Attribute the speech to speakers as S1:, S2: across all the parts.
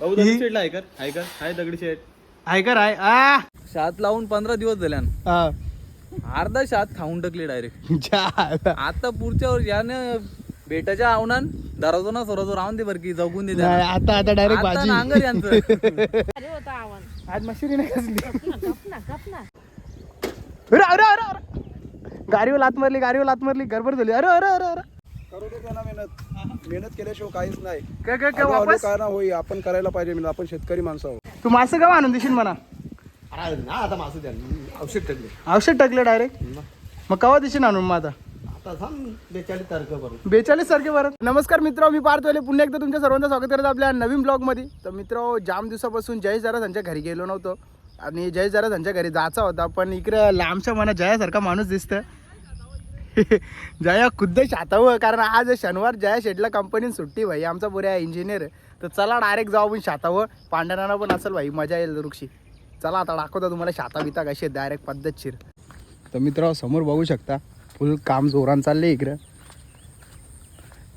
S1: भाऊ आहे कर आहे कर आहे.
S2: आ!
S3: शात लावून पंधरा दिवस झाल्यान
S2: हा.
S3: अर्धा शात खाऊन टाकली डायरेक्ट
S2: जा.
S3: आता पुढच्या वर्षी याने बेटाच्या आवनान दराजो ना सोराजो राहून दे बरं की जगून दे
S2: नाही. आता आता डायरेक्ट
S3: आता
S2: भाजी.
S3: नांगर यांचं.
S4: अरे होता आव्हान
S2: आज मशिरी नाही कसली.
S4: गप ना गप ना.
S2: अरे अरे अरे अरे. गाडीवर लात मारली गाडीवर लात मारली. गडबड झाली. अरे अरे अरे अरे.
S5: करू दे त्यांना मेहनत. मेहनत केल्याशिवाय काहीच नाही.
S2: काय काय काय
S5: हळूहळू
S2: वापस?
S5: काय ना होई आपण करायला पाहिजे मेहनत आपण शेतकरी माणसं आहोत.
S2: तू मासं का आणून देशील म्हणा
S5: ना आता मासं द्या. औषध टाकले.
S2: औषध टाकलं डायरेक्ट? मग? कवा देशील आणून मग आता?
S5: आता बेचाळीस तारखेपर्यंत.
S2: बेचाळीस सारखे बरं नमस्कार मित्र मी पार्थवले पुन्हा एकदा तुमच्या सर्वांचं स्वागत करत आपल्या नवीन ब्लॉगमध्ये. तर मित्र जाम दिवसापासून जय जरा त्यांच्या घरी गेलो नव्हतो. आणि जय जरा त्यांच्या घरी जायचा होता. पण इकडे लांबच्या मनात जयासारखा माणूस दिसतं जया खुद्द शातावं कारण आज शनिवार जया शेटला कंपनीत सुट्टी भाई आमचा पुऱ्या इंजिनियर तर चला डायरेक्ट जाऊ आपण शातावं. पांढऱ्यांना पण असेल भाई मजा येईल वृक्षी चला आता दाखवता तुम्हाला शाता बिता कशी आहे डायरेक्ट पद्धतशीर तर मित्र समोर बघू शकता फुल काम जोरान चालले इकडं.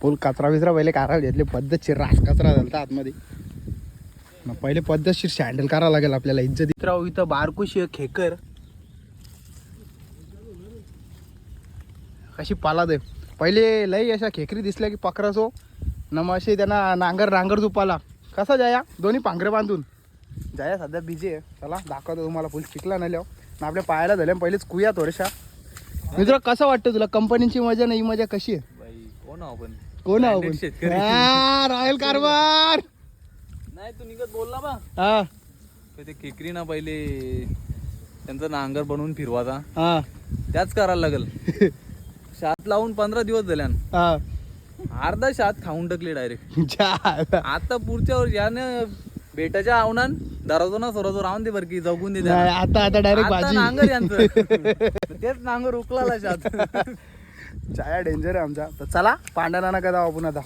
S2: फुल कचरा बिचरा पहिले कारायला घेतले पद्धतशीर रास कचरा झालता आतमध्ये. मग पहिले पद्धतशीर सँडल करावं लागेल आपल्याला इज्जत. राहू इथं बारकुशी खेकर. कशी पाला दे. पहिले लई अशा खेकरी दिसल्या की पकरासो न मग असे त्यांना नांगर नांगर दुपाला. कसा जाया? दोन्ही पांघरे बांधून. जाया सध्या बिझी आहे. चला दाखवतो तुम्हाला फुल शिकला नाही लिहो ना आपल्या पायाला झाल्या पहिलेच कुया थोड्याशा. मित्र कसं वाटतं तुला? कंपनीची मजा नाही मजा कशी आहे?
S3: कोण आहो आपण
S2: कोण
S3: शेतकरी.
S2: रॉयल कारभार
S3: नाही तू निघत बोलला बा.
S2: हा.
S3: ते केकरी ना पहिले त्यांचा नांगर बनवून फिरवाचा
S2: हा.
S3: त्याच करायला लागल. शात लावून पंधरा दिवस झाल्यान
S2: हा.
S3: अर्धा शात खाऊन टाकली डायरेक्ट. आता पुढच्या वर्षी याने बेटाच्या आवनान दराजो ना सोराजो राहून दे बरं की जगून दे त्याला.
S2: नाही, आता आता डायरेक्ट
S3: आता
S2: भाजी.
S3: नांगर यांचं. तेच नांगर उकलाला शात.
S2: छाया डेंजर आहे आमचा. तर चला पांढरा नाना का जाऊ आपण आता.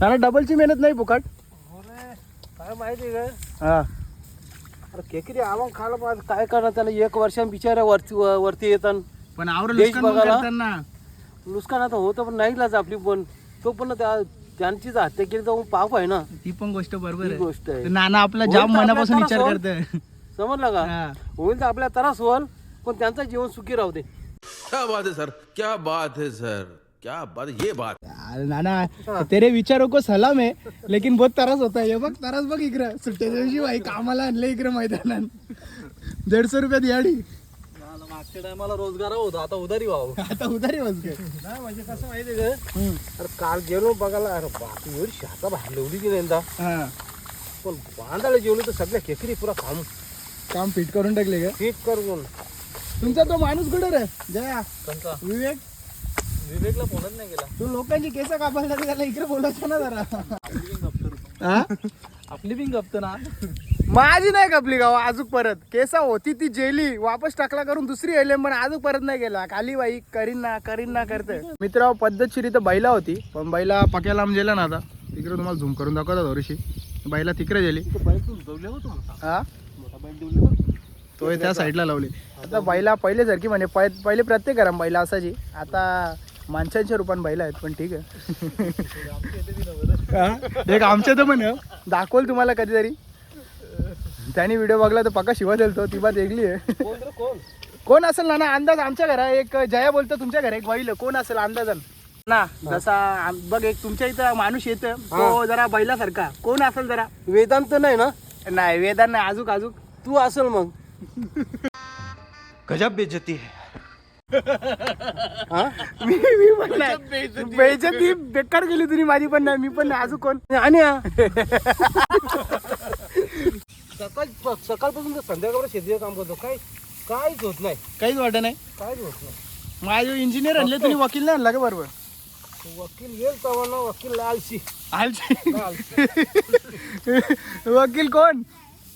S2: नाना डबलची मेहनत नाही फुकट?
S6: काय माहिती का
S2: हा.
S6: अरे केकरी आवाज खायला पाहिजे. काय करणार त्याला? एक वर्षां बिचारा वरती व- वरती येतात
S2: पण आवर
S6: देश
S2: लुस्कान पण
S6: बघायला?
S2: करताना.
S6: नुकसान आता होतं पण नाही आपली पण तो पण त्या त्यांचीच हत्या केली जाऊन पाप आहे ना?
S2: ती पण गोष्ट बरोबर
S6: ही
S2: आहे.
S6: गोष्ट आहे.
S2: नाना आपला
S6: होईल
S2: जाम
S6: तर
S2: मनापासून विचार करत
S6: समजलं का?
S2: हा.
S6: होईल तर आपल्या त्रास होईल पण त्यांचं जीवन सुखी राहू दे.
S7: क्या बात है सर? क्या बात है सर? क्या बात ये बात।
S2: नाना तेरे विचारों को सलाम है लेकिन बहुत तरस होता है। हे बघ तरस बघ इकडं. सुट्ट्याच्या दिवशी भाई कामाला आणले इकडं मैदानात. दीडशे रुपयात याडी
S3: मागच्या टायमाला रोजगार होता आता उधारी व्हावं
S2: आता उधारी
S6: नाही म्हणजे कसं माहिती का? अरे काल गेलो बघायला अरे बाप एवढी शाता भांडवली की नाही
S2: हा.
S6: पण बांधायला जेवलो तर सगळ्या केकरी पुरा काम
S2: काम फिट करून टाकले का?
S6: ठीक करून.
S2: तुमचा तो माणूस कुठं रे? जया.
S3: कोणता?
S2: विवेक.
S3: विवेकला फोनच नाही केला.
S2: तू लोकांची केस कापायला त्याला इकडे बोलायचं ना जरा. हा?
S3: आपली बिंग गप्त ना.
S2: माझी नाही कापली गाव अजून परत. केसा होती ती जेली वापस टाकला करून दुसरी आली पण अजून परत नाही गेला. खाली बाई करीन ना करीन ना करते. मित्र पद्धतशीर इथं बैला होती पण बैला पक्या लांब गेला ना आता. तिकडे तुम्हाला झूम करून दाखवता थोडीशी. बैला तिकडे गेली. हा तो त्या साईडला लावली. आता बैला पहिले सारखी म्हणे पै- पहिले प्रत्येक घरात बैला असायची. आता माणसांच्या रूपान बैला आहेत पण ठीक आहे. हा? एक आमच्या तर म्हण दाखवल तुम्हाला कधीतरी? त्यांनी व्हिडिओ बघला तर पक्का शिवा देलतो. ती बात वेगळी आहे. कोण असेल ना ना अंदाज आमच्या घरा एक जया बोलतो तुमच्या घरा एक बैल. कोण असेल अंदाजन? ना जसा आम- बघ एक तुमच्या इथं माणूस येतं. तो जरा बैलासारखा. कोण असेल जरा?
S6: वेदांत नाही ना?
S2: नाही वेदांत नाही. अजूक अजूक.
S6: तू असेल मग.
S7: गजब बेचती है.
S6: हा?
S2: मी मी पण नाही. बेइज्जती बेकार गेली तुम्ही माझी पण नाही. मी पण नाही. अजून कोण?
S6: आणि हा. सकाळ सकाळपासून तर संध्याकाळपर्यंत शेतीचं काम करतो. काय काहीच होत नाही.
S2: काहीच वाटत नाही?
S6: काहीच होत नाही.
S2: माझे इंजिनियर आणले तुम्ही वकील नाही आणला का बरोबर?
S6: वकील येईल तेव्हा ना वकील लालशी
S2: आलची
S6: लालशी
S2: वकील कोण?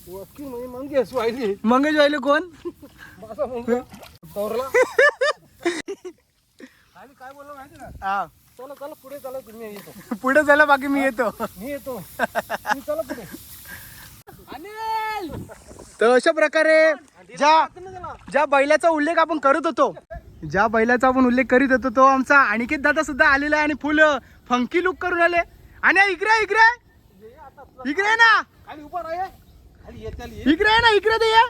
S6: वकील म्हणजे मंगेश वाहिली
S2: मंगेश वाहिले कोण?
S6: माझा मुलगा. तोरला आणि काय बोललो माहिती का?
S2: हा.
S6: चला चला पुढे चला तुम्ही येतो.
S2: पुढे झालं बाकी मी येतो.
S6: मी येतो. चला पुढे.
S2: तर अशा प्रकारे ज्या ज्या बैलाचा उल्लेख आपण करत होतो ज्या बैलाचा आपण उल्लेख करीत होतो तो आमचा अनिकेत दादा सुद्धा आलेला आहे आणि फुल फंकी लुक करून आले. आणि इकडे इकडे इकडे ये ना.
S5: ये.
S2: इकडे ये ना इकडे ते ये.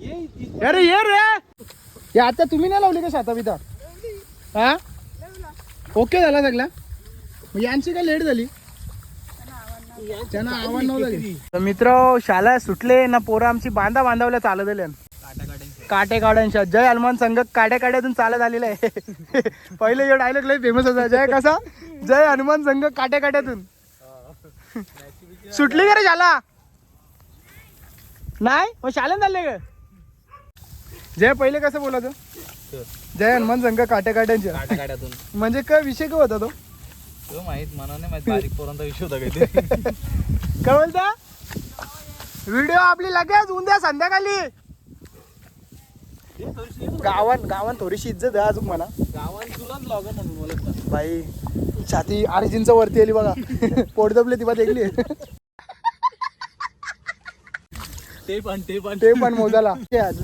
S5: ये.
S2: अरे ये रे. हे आता तुम्ही नाही लावली का शाता बिता हा? ओके झाला सगळा? मग यांची काय लेट झाली? त्यांना आव्हान नव्हतं तर मित्र शाळा सुटले ना पोरं आमची बांधा बांधावल्या चालत आल्या काटे काढ्यांच्या जय हनुमान संघ काट्या काट्यातून चालत आलेला आहे. पहिले जो डायलॉग लय फेमस होता. जय कसा? जय हनुमान संघ काट्या काट्यातून सुटली का रे शाला? नाही? मग शाळेत चालले का? जय पहिले कसं बोलायचं? जय हनुमान संघ काट्या काट्यांच्या
S3: काट्या काट्यातून
S2: म्हणजे काय विषय काय होता तो?
S3: माहीत मला नाही माहीत बारीक पोरांचा विषय होता काहीतरी
S2: काय बोलता व्हिडिओ आपली लगेच उद्या संध्याकाळी. गावात गावात थोडीशी इज्जत आहे अजून मला.
S3: गावात तुलाच लॉगन म्हणून बोलत
S2: बाई छाती अडीच वरती आली बघा. पोट दबले ती बा देखली.
S3: ते पण ते पण.
S2: ते पण मोजाला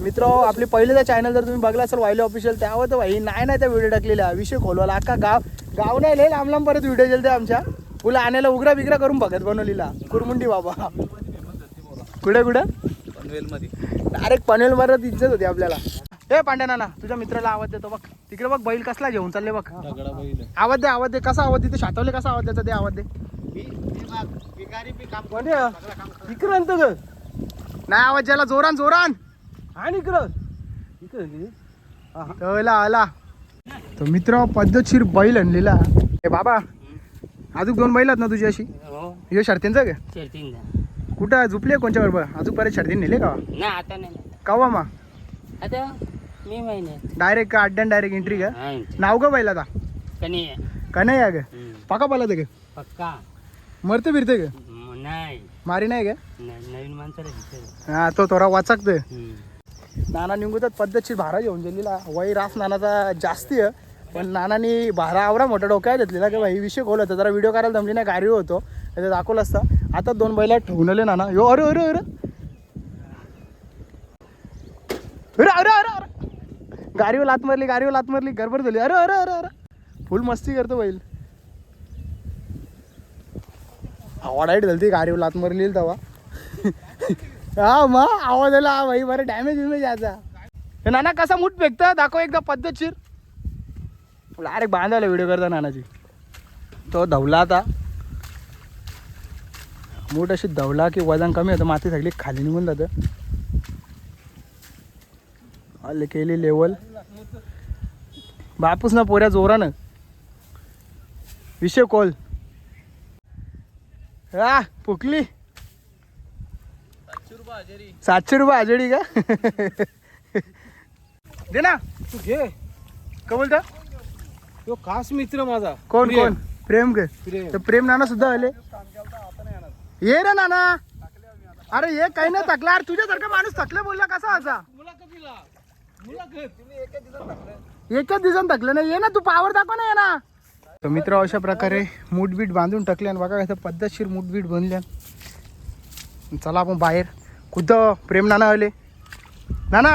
S2: मित्र आपले पहिलेचा चॅनल जर तुम्ही बघला असेल वायले ऑफिशियल त्यावर तर भाई नाही नाही त्या व्हिडिओ टाकलेल्या. विषय खोलवाला अख्खा गाव गाव नाही लय लांब लांब परत व्हिडिओ गेलते आमच्या. तुला आणायला उघडा बिगरा करून बघत बनवलीला. कुरमुंडी बाबा. कुठे कुठे?
S3: पनवेल मध्ये
S2: डायरेक्ट पनवेल मारत इज्जत होती आपल्याला. हे पांड्या नाना तुझ्या मित्राला आवाज देतो बघ. तिकडे बघ बैल कसला घेऊन चालले बघ. आवाज दे आवाज दे. कसा आवाज दे शातवले कसा आवाज द्यायचा ते आवाज दे? इकडं आणतो ग नाही आवाज ज्याला जोरान जोरान.
S6: आणि इकडं. इकडं.
S2: आला. आला. तो मित्र पद्धतशीर बैल आणलेला. ए बाबा अजून दोन बैल आहेत ना तुझी अशी
S8: हो
S2: हे शर्तींचं का
S8: चेरतीन जा.
S2: कुठं झुपले कोणच्या बरोबर अजून परत शर्तीन नेले का?
S8: नाही आता नाही
S2: कवा मा?
S8: आता मी महिन्यात.
S2: डायरेक्ट का अड्ड्यान डायरेक्ट एंट्री का?
S8: हा
S2: नाव का बैलाचा
S8: कनी
S2: का नाही या ग.
S8: हम्म.
S2: पाका पाला का
S8: पक्का.
S2: मरते फिरते का
S8: म- नाही.
S2: मारी नाही का
S8: न- नवीन माणसाला
S2: हा तो थोडा वाचकते
S8: हम्म.
S2: नाना निघतात पद्धतशीर भारा घेऊन गेलेला वय रास नानाचा जास्ती आहे. पण नानानी भारा आवरा मोठा डोक्यात घेतलेला की भाई विषय खोल होता. जरा व्हिडिओ करायला जमली नाही गाडी होतो. त्याचं दाखवलं असतं. आता दोन बैला ठेवून नाना. यो अरे अरे अरे. अरे अरे अरे अरे. गाडीवर लात मारली गाडीवर लात मारली गडबड झाली. अरे अरे अरे अरे. फुल मस्ती करतो बैल. आवाडाईट झाली ती गाडीवर लात मारली तेव्हा. हा मग आवाज आला. हा भाई बरं डॅमेज विमेज याचा नाना कसा मूठ फेकतं? दाखव एकदा पद्धतशीर डायरेक्ट बांधायला व्हिडिओ करता नानाची. तो धवला आता. मूठ अशी धवला की वजन कमी होतं. माती सगळी खाली निघून जातं. आले केली लेवल बापूस ना पोऱ्या जोरानं. विषय कोल हा फुकली. सातशे रुपये हजेडी का? दे ना.
S6: तू घे.
S2: का बोलता
S6: तो खास मित्र माझा.
S2: कोण
S6: प्रेम.
S2: कोण? प्रेम के
S6: प्रेम.
S2: तर प्रेम नाना सुद्धा आले. ये रे नाना. अरे ये काही नाही थकला. अरे तुझ्यासारखा माणूस थकले बोलला कसा असा? एकच दिवसात थकलं. नाही. ये ना तू पावर दाखव ना ये ना. तर मित्र अशा प्रकारे मूठबीट बांधून टाकले आणि बघा कसं पद्धतशीर मूठबीट बनल्या चला आपण बाहेर. खुद्द प्रेम नाना आले नाना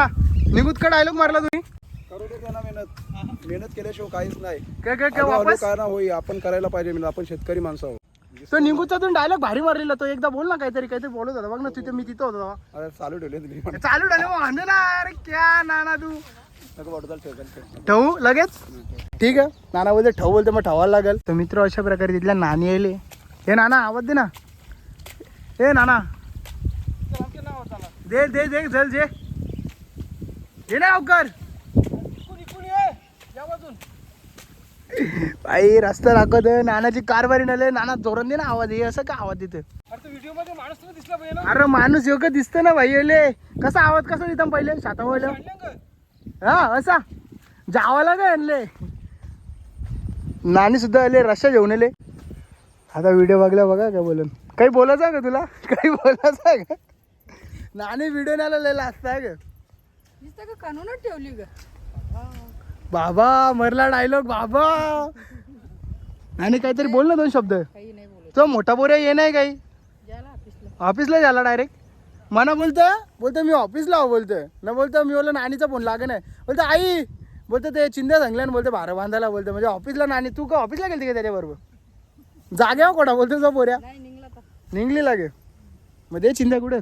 S2: निघूत का डायलॉग मारला तुम्ही?
S5: करू दे त्यांना मेहनत. मेहनत केल्याशिवाय काहीच नाही.
S2: काय काय काय
S5: आलो आलो
S2: वापस.
S5: काय ना होई आपण करायला पाहिजे. आपण शेतकरी माणसं आहोत.
S2: तो निघूचा तुम्ही डायलॉग भारी मारलेला तो. एकदा बोल ना काहीतरी काहीतरी बोलत होता. बघ ना तिथे मी तिथं होतो तेव्हा.
S5: अरे चालू ठेवले तुम्ही
S2: चालू वांदे ना. अरे क्या नाना तू.
S5: नको ठेव ठेव.
S2: ठेवू लगेच? ठीक आहे. नाना बोलते ठेवू बोलते मग ठेवायला लागेल. तर मित्र अशा प्रकारे तिथल्या नानी यायले हे नाना आवाज दे ना. हे नाना. दे दे दे चल जे दे ना अवकर बाई रस्ता दाखवत नानाची कारभारी नले नाना जोरात दे ना आवाज. हे असं का आवाज देतं
S6: ना
S2: अरे माणूस योग्य दिसतं ना भाई अले कसा आवाज कसा देता पहिले? शाता हा असा. जावाला काय आणले नानी सुद्धा आले रश्या घेऊन आले. आता व्हिडिओ बघला बघा काय बोलून. काही बोलायचं का तुला? काही बोलायचं का? नानी व्हिडिओ नाही लिहिला असता का
S4: नुसतं का? कानूनच ठेवली ग.
S2: बाबा मरला डायलॉग बाबा. नानी काहीतरी बोल ना दोन शब्द.
S4: काही नाही बोलत.
S2: तो मोठा बोऱ्या ये नाही काही.
S4: ज्याला ऑफिसला
S2: ऑफिसला झाला डायरेक्ट मना बोलतं बोलतं मी ऑफिसला आहो बोलतं न बोलतं मी बोललं नानीचा फोन लागे नाही. बोलतं आई. बोलतं ते चिंध्या सांगल्या बोलतं भारा बांधायला बोलतं म्हणजे ऑफिसला नानी तू का ऑफिसला गेलती का त्याच्याबरोबर? जाग्यावर कोणा बोलतो जा
S4: नाही निघला
S2: लागे. मग दे चिंध्या कुठे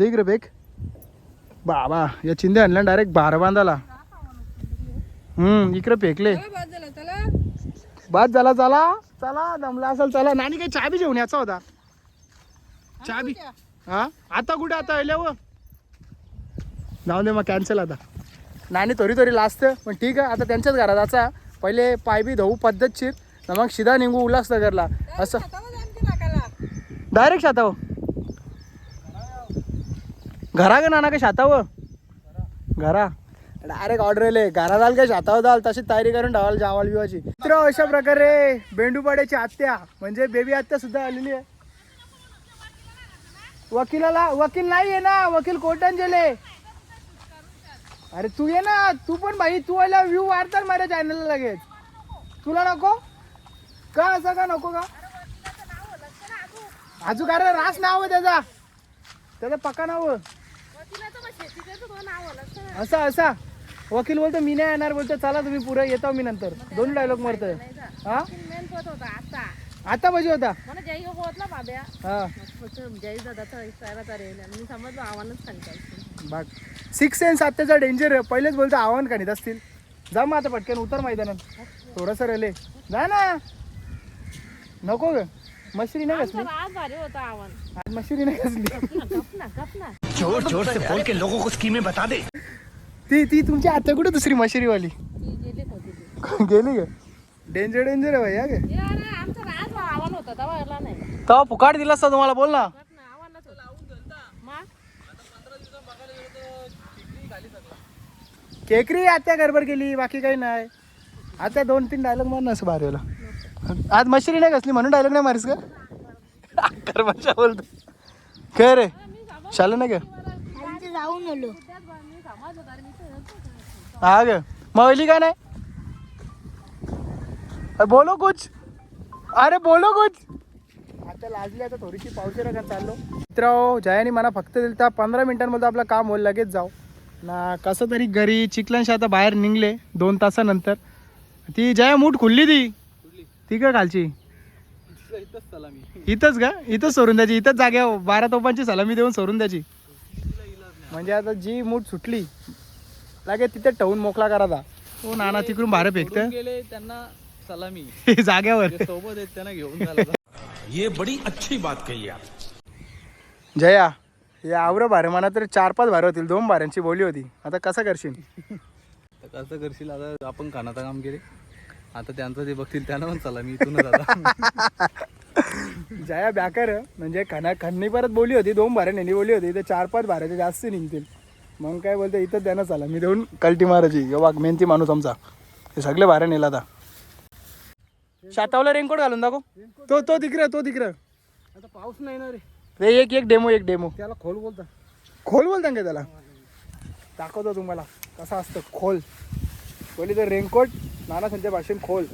S2: आहेत? दे इकडे बेक बाबा या चिंध्या आणल्या डायरेक्ट बारा बांधाला हम्म इकडे फेकले.
S4: बाद झाला चला.
S2: चला. चला दमला असेल चला. नानी काही चहा बी जेवण याचा होता चहा बी हा? आता कुठे आता आल्यावर जाऊ दे मग कॅन्सल आता. नानी थोडी थोडी लाजते पण ठीक आहे. आता त्यांच्याच घरात जायचा पहिले पाय बी धवू पद्धतशीर. मग शिदा निघू उल्हासनगरला. असं.
S4: हातावर आणखी नाकाला.
S2: डायरेक्ट शाताव घरा का नाना का शातावं? घरा. डायरेक्ट ऑर्डर आले. घरा जाल का शाताव जाल. तशी तयारी करून ठेवाल जावाल बिवाची. मित्र अशा प्रकारे बेंडूपाड्याची आत्या म्हणजे बेबी आत्या सुद्धा आलेली आहे. वकिलाला वकील नाही आहे ना? वकील कोर्टात गेले अरे तू ये ना. तू पण भाई तू आला व्ह्यू वाढतात माझ्या चॅनलला लगेच. तुला नको? का असं का नको का? अजून कारण रास नाव आहे त्याचा. त्याचा पक्का नाव असा असा. वकील बोलतो मी नाही येणार. बोलतो चला तुम्ही पुढे येतो मी नंतर. दोन डायलॉग मारतोय. हा? आता. पाहिजे होता? हा. बघ सिक्स सेन्स आत्ताचा डेंजर आहे पहिलेच बोलतो आव्हान का नाही असतील? जा मग आता पटकन उतर मैदानात. थोडंसं रेले जा ना. नको ग. मशरी नाही कसली
S9: आज भारी होतं आव्हान.
S2: आज मशरी नाही कसली
S9: गप ना गप ना
S2: ती ती तुमची आता कुठे दुसरी मशिरीवाली?
S9: गेली
S2: का? डेंजर डेंजर आहे भाई गे
S9: होतं तेव्हा
S2: फुकाट दिला असता तुम्हाला बोल ना. केकरी आत्या गडबड केली बाकी काही नाही. आता दोन तीन डायलॉग मार ना असं भारीला आज मशिरी नाही कसली म्हणून डायलॉग नाही मारीस का? कर्मशा बोलतो. काय रे शाल नाही का? हा ग मवली का नाही? बोलो कुछ। अरे बोलो कुछ। आता लाजली आता थोडीशी पावसाळा का चाललो. मित्र जयानी मला फक्त दिलं त्या पंधरा मिनिटांमध्ये आपलं काम होईल लगेच जाऊ. ना कसं तरी घरी चिखलांशी आता बाहेर निघले दोन तासानंतर. ती जया मूठ खुलली ती. ती का खालची?
S3: इथंच सलामी.
S2: इथंच का? इथंच सोडून द्यायची. इथंच जाग्या बारा तोपांची सलामी देऊन सोडून द्यायची. म्हणजे आता जी मूठ सुटली लागे तिथे ठेवून मोकळा करायचा हो नाना तिकडून बाहेर फेकत
S3: गेले त्यांना सलामी.
S2: जाग्यावर
S3: सोबत आहेत त्यांना घेऊन झाला
S7: ये बड़ी अच्छी बात कही आप।
S2: जया हे आवरं भारे. म्हणा तर चार पाच भारे होतील. दोन भाऱ्यांची बोली होती. आता कसं करशील?
S3: कसं करशील? आता आपण खानाचं काम केले. आता त्यांचं जे बघतील त्यांना पण सलामी इथूनच आता.
S2: जया बॅकर. म्हणजे खना खन्नी परत बोली होती. दोन भारे नेली बोली होती. तर चार पाच भाऱ्याचे जास्त निघतील. मग काय बोलतो इथं द्या ना चला. मी देऊन कल्टी मारायची. हे बघ मेहनती माणूस आमचा. हे सगळे भारे नेला आता. शातावला रेनकोट घालून दाखव. तो तो तिकडं तो तिकडं.
S6: आता पाऊस नाही ना रे.
S2: रे एक एक डेमो एक डेमो
S6: त्याला खोल बोलता.
S2: खोल बोलता का त्याला? दाखवतो तुम्हाला. कसं असतं खोल. बोली तर रेनकोट नाना संजय भाषेन खोल.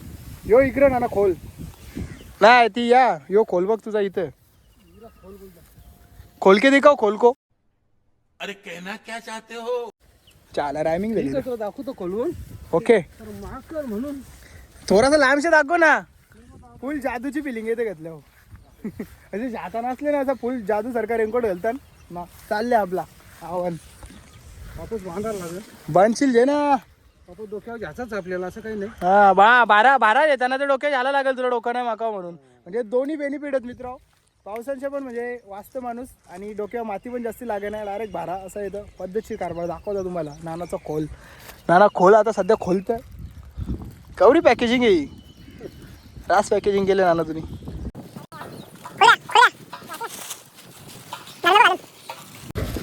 S2: यो इकडं नाना खोल. नाही ती या. यो खोल बघ तुझा इथं. खोल के दिखाव खोल को?
S7: अरे कहना क्या चाहते हो?
S2: चाला रायमिंग झाली
S6: कसं दाखवतो खोलवून
S2: ओके.
S6: तर माकर म्हणून.
S2: थोडासा लांबशे दाखव ना. फुल जादूची फिलिंग येते घेतल्यावर असे जाताना असले ना असं फुल जादू सारखा रेनकोट घालतात. ना चालले आपला आव्हान.
S6: वापस बांधायला लागेल.
S2: बांधशील जे ना.
S6: वापस डोक्यावर घ्यायचाच आपल्याला असं काही नाही.
S2: हा बा बारा बारा येताना ते डोक्यात यायला लागेल तुला डोकं नाही माका म्हणून. म्हणजे दोन्ही बेनिफिट आहेत मित्र पावसांचे पण म्हणजे वाचतं माणूस आणि डोक्यावर माती पण जास्ती लागे नाही डायरेक्ट भारा असं येतं. पद्धतशीर कारभार दाखवतो तुम्हाला. नानाचा खोल. नाना खोल आता सध्या खोलतं कवडी पॅकेजिंग आहे. रास पॅकेजिंग केलं नाना तुम्ही.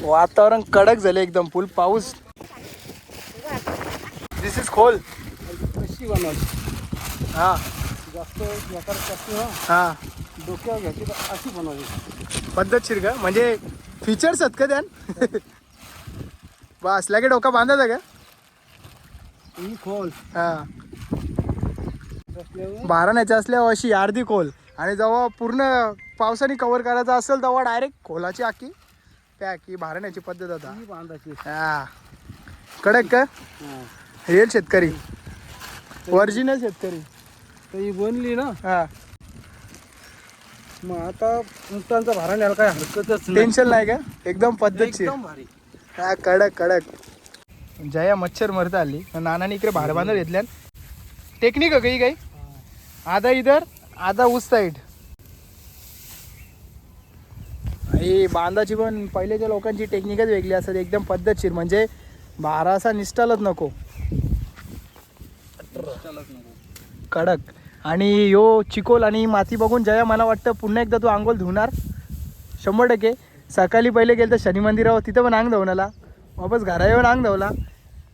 S2: वातावरण कडक झाले एकदम फुल पाऊस. दिस इज खोल.
S6: कशी बनवायची
S2: हा.
S6: जास्त हा. डोक्यावर घ्यायची तर अशी बनवायची.
S2: पद्धतशीर का? म्हणजे फीचर्स आहेत का त्यान बस लगे डोका बांधायचा का?
S6: ही खोल.
S2: हा.
S6: असल्यावर
S2: बाराण्याच्या असल्यावर अशी अर्धी खोल. आणि जेव्हा पूर्ण पावसाने कव्हर करायचं असेल तेव्हा डायरेक्ट खोलाची आखी पॅक ही भारण्याची पद्धत आता.
S6: ही बांधायची.
S2: हा. कडक का?
S6: हा.
S2: रिअल शेतकरी. ओरिजिनल शेतकरी.
S6: तर ही बनली ना?
S2: हा.
S6: मग आता मुक्तांचा भारा न्यायला काय हरकतच नाही.
S2: टेन्शन नाही का? एकदम पद्धतशीर.
S6: एकदम भारी.
S2: हा कडक कडक. जया मच्छर मरता आली. नानाने इकडे भार बांधत घेतल्या टेक्निक काही काही? आधा इधर आधा उस साईड ही बांधाची पण पहिल्याच्या लोकांची टेक्निकच वेगळी असतात एकदम पद्धतशीर. म्हणजे भारा असा निष्ठालच नको. कडक. आणि यो चिकोल आणि माती बघून जया मला वाटतं पुन्हा एकदा तू आंघोळ धुणार. शंभर टक्के. सकाळी पहिले गेलं तर शनी मंदिरावर तिथं पण अंग धवणाला वापस घरा येऊन अंग धवला.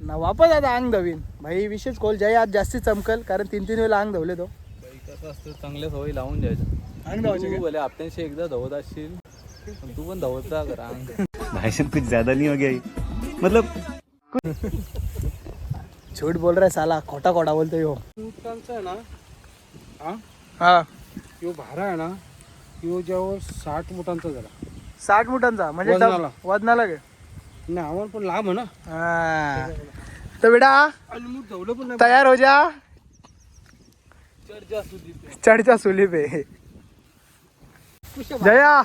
S2: ना वापस आता अंग धवीन. भाई विशेष कोल जय आज जास्ती चमकल कारण तीन तीन वेळेला अंग धवले तो.
S3: कसं असतं चांगल्या सवयी लावून द्यायच्या
S2: अंग धवायचे
S3: तू
S2: का?
S3: भले हप्त्यांशी एकदा धवत असशील पण तू पण धवत करा अंग
S1: भाई साहब कुछ ज्यादा नहीं हो गया ये? मतलब
S2: झूठ बोल रहा है साला. खोटा खोटा बोलतो यो
S6: आहे ना हा?
S2: हा.
S6: यो भारा आहे ना यो जेव्हा साठ मुटांचा झाला.
S2: साठ मुटांचा? म्हणजे
S6: वजनाला.
S2: वजनाला
S6: नाही आम्हाला पण लांब आहे ना.
S2: हा. तर बेटा
S6: आणि मग धवलं पण नाही
S2: तयार हो जा. चर्चा सुली पे जया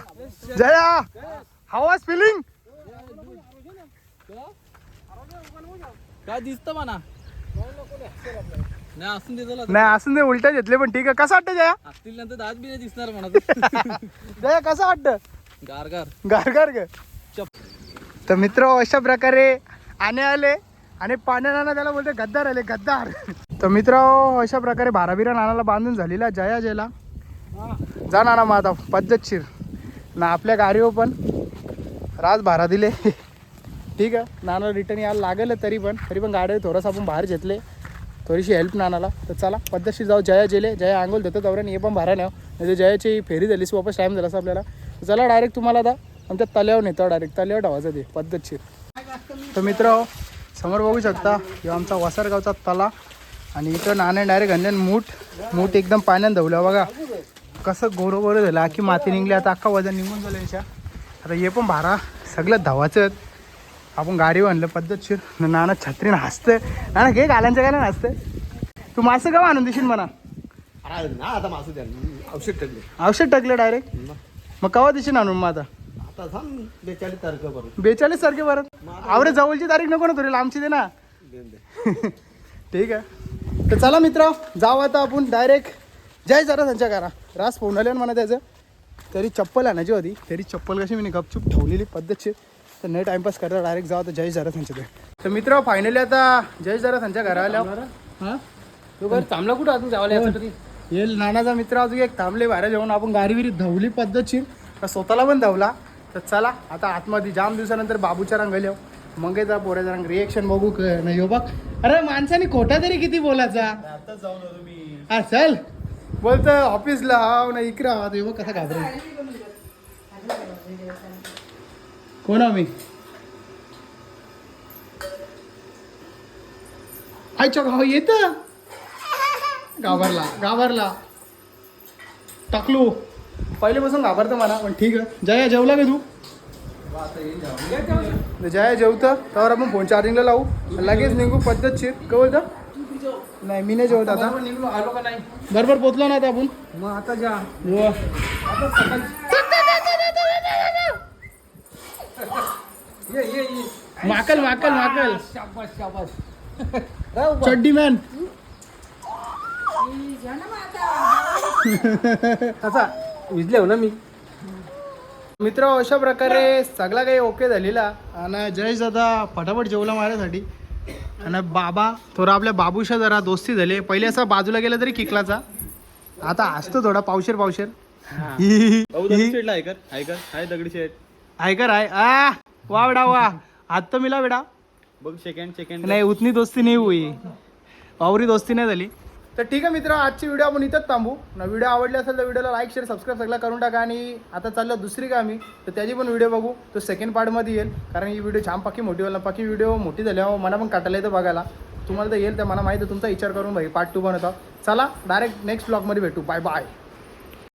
S2: जया. हाऊ वॉज फिलिंग
S3: काय दिसतं म्हणा? नाही असून दे चला.
S2: नाही असून ते उलट घेतले पण ठीक आहे. कसं वाटतं जया?
S3: असतील नंतर दात बी नाही दिसणार म्हणा.
S2: जया कसं वाटतं?
S3: गार गार
S2: गार गार ग तर मित्र अशा प्रकारे आणे आले आणि पाण्याना त्याला बोलते गद्दार आले गद्दार. तर मित्र अशा प्रकारे भाराबिरा नानाला बांधून झालेला जया जयला. जा नाना मग आता पद्धतशीर. ना आपल्या गाडीवर पण. राज भारा दिले. ठीक आहे. नाना रिटर्न यायला लागेल तरी पण तरी पण गाडी थोडंसं आपण बाहेर घेतले. थोडीशी हेल्प नानाला तर चला पद्धतशीर जाऊ. जया जेले जया आंघोल देतो दौऱ्याने हे पण भारा न्याव नाही तर जयाची फेरी झाली वापस टाईम झाला असं आपल्याला. चला डायरेक्ट तुम्हाला आता आमच्या तल्यावर नेतो डायरेक्ट तल्यावर ठेवायचं ते पद्धतशीर तर मित्र समोर बघू शकता हे आमचा वासरगावचा तला आणि इथं नाणे डायरेक्ट आणल्यान मूठ मूठ एकदम पाण्यानं धवलं. बघा कसं गोरं गोरं झालं. अख्खी माती निघली आता अख्खा वजन निघून झालं यांच्या. आता हे पण भारा सगळं धावाचं. आपण गाडी आणलं पद्धतशीर नाना छत्रीनं हसतं नाना घे गालांच्या गाला हसतं तू मासं का आणून देशील म्हणा?
S5: ना आता मासू द्या. औषध टाकले.
S2: औषध टाकलं डायरेक्ट? मग कवा देशील आणून मग आता?
S5: आता थांब बेचाळीस तारखा करू
S2: बेचाळीस तारखे परत आवरे जवळची तारीख नको ना तुला लांबची दे ना. ठीक आहे. तर चला मित्र जाऊ आता आपण डायरेक्ट. जय जरा त्यांच्या करा रास फोन म्हणा त्याचं. तरी चप्पल आणायची होती. तरी चप्पल कशी मी गपचूप ठेवलेली पद्धतशीर. तर नाही टाइमपास करता डायरेक्ट जाऊ आता जय जरा त्यांच्या तर मित्र फायनली आता जय जरा त्यांच्या घराला हां?
S6: तो घर थांबला कुठं? अजून जावं यासाठी
S2: येईल नानाचा मित्र अजून एक थांबले बाहेर जेवण आपण गाडी विरी धवली पद्धतशीर. तर स्वतःला पण धवला. तर चला आता आतमध्ये जाम दिवसानंतर बाबूच्या रंग गेलो मग येतात पोऱ्याचा रंग रिएक्शन बघू नाही हो बघ. अरे माणसाने खोटा तरी किती बोलायचा? हा चल बोलत ऑफिसला हा ना इकडे हा बघ कसा घाबरेल. कोण आम्ही आयच्या गाव येत? घाबरला घाबरला. टाकलो. पहिलेपासून घाबरतं मला पण ठीक आहे. जया जेवला का तू? जया जेवतं त्यावर आपण फोन चार्जिंगला लावू. लगेच निघू पद्धतशीर. का बोलतं नाही मी नाही जेवत आता.
S6: आलो का नाही?
S2: बरोबर पोचलो ना आता आपण?
S6: मग आता जा. ये ये ये.
S2: माकल माकल माकल
S6: शाबास शाबास.
S2: चड्डी मॅन
S6: कसा विजले हो ना मी?
S2: मित्र अशा प्रकारे सगळा काही ओके झालेला. आणि जयेश दादा फटाफट जेवला माझ्यासाठी. आणि बाबा थोडा आपल्या बाबूशा जरा दोस्ती झाली. पहिले असा बाजूला गेला तरी किकलाचा. आता असतो थोडा पावशेर पावशेर.
S1: भाऊ दगडी शेटला आहे कर आहे
S2: आहे आ वा बेटा वा. हात तर मिला बेटा
S1: बघ सेकंड सेकंड
S2: नाही उतनी दोस्ती नाही हुई. आवरी दोस्ती नाही झाली. तर ठीक आहे मित्र आजची व्हिडिओ आपण इथंच थांबू. ना व्हिडिओ आवडली असेल तर व्हिडिओला लाईक शेअर सबस्क्राईब सगळं करून टाका. आणि आता चाललं दुसरी का आम्ही तर त्याची पण व्हिडिओ बघू. तो सेकंड पार्टमध्ये येईल. कारण ही व्हिडिओ छान पाकी मोठी होईल. पाकी व्हिडिओ मोठी झाल्यावर मला पण काटायला येतं बघायला. तुम्हाला तर येईल तर मला माहिती आहे. तुमचा विचार करून भाई पार्ट टू बनवता. चला डायरेक्ट नेक्स्ट ब्लॉगमध्ये भेटू. Bye bye